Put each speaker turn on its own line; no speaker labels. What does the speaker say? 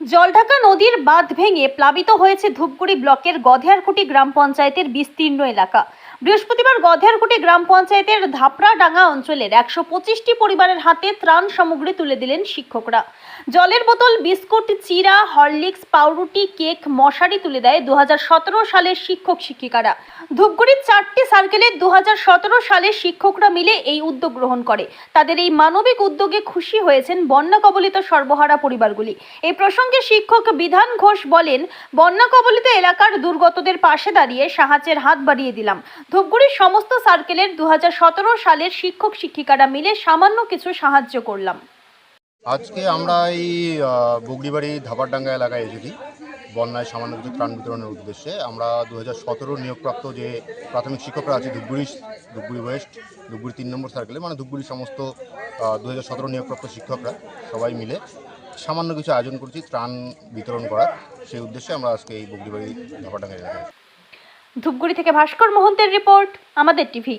জলঢাকা নদীর বাঁধ ভেঙে প্লাবিত হয়েছে ধূপগুড়ি ব্লকের গধেয়ারকুটি গ্রাম পঞ্চায়েতের বিস্তীর্ণ এলাকা। বৃহস্পতিবার গধেয়ারকুটি গ্রাম পঞ্চায়েতের ধাপড়াডাঙ্গা অঞ্চলের একশো পঁচিশটি পরিবারের হাতে ত্রাণ সামগ্রী তুলে দিলেন শিক্ষকরা। জলের বোতল, বিস্কুট, চিরা, হরলিক্স, পাউরুটি, কেক, মশারি তুলে দেয় দু সালের শিক্ষক শিক্ষিকারা। ধূপগুড়ির চারটি সার্কেলের দু সালের শিক্ষকরা মিলে এই উদ্যোগ গ্রহণ করে। তাদের এই মানবিক উদ্যোগে খুশি হয়েছেন বন্যা কবলিত সর্বহারা পরিবারগুলি। এই প্রসঙ্গে শিক্ষক বিধান ঘোষ বলেন বন্যা কবলিত এলাকার দুর্গতদের পাশে দাঁড়িয়ে সাহায্যের হাত বাড়িয়ে দিলাম। ধূপগুড়ির সমস্ত সার্কেলের দু হাজার সতেরো সালের শিক্ষক শিক্ষিকারা মিলে সামান্য কিছু সাহায্য করলাম।
আজকে আমরা এই আহ, বগরিবাড়ি ধাপারডাঙ্গা এলাকায় এসেছি। বন্যায় সামান্য কিছু ত্রাণ বিতরণের উদ্দেশ্যে। আমরা দু হাজার সতেরো নিয়োগপ্রাপ্ত যে প্রাথমিক শিক্ষকরা আছে ধূপগুড়ি ধূপগুড়ি ওয়েস্ট ধূপগুড়ি তিন নম্বর সার্কেলে মানে ধূপগুড়ির সমস্ত দু হাজার সতেরো নিয়োগপ্রাপ্ত শিক্ষকরা সবাই মিলে সামান্য কিছু আয়োজন করছি ত্রাণ বিতরণ করার। সেই উদ্দেশ্যে আমরা আজকে এই বগরিবাড়ি ধাপারডাঙ্গা এলাকায়
ধূপগুড়ি থেকে ভাস্কর মোহন্তের রিপোর্ট আমাদের টিভি।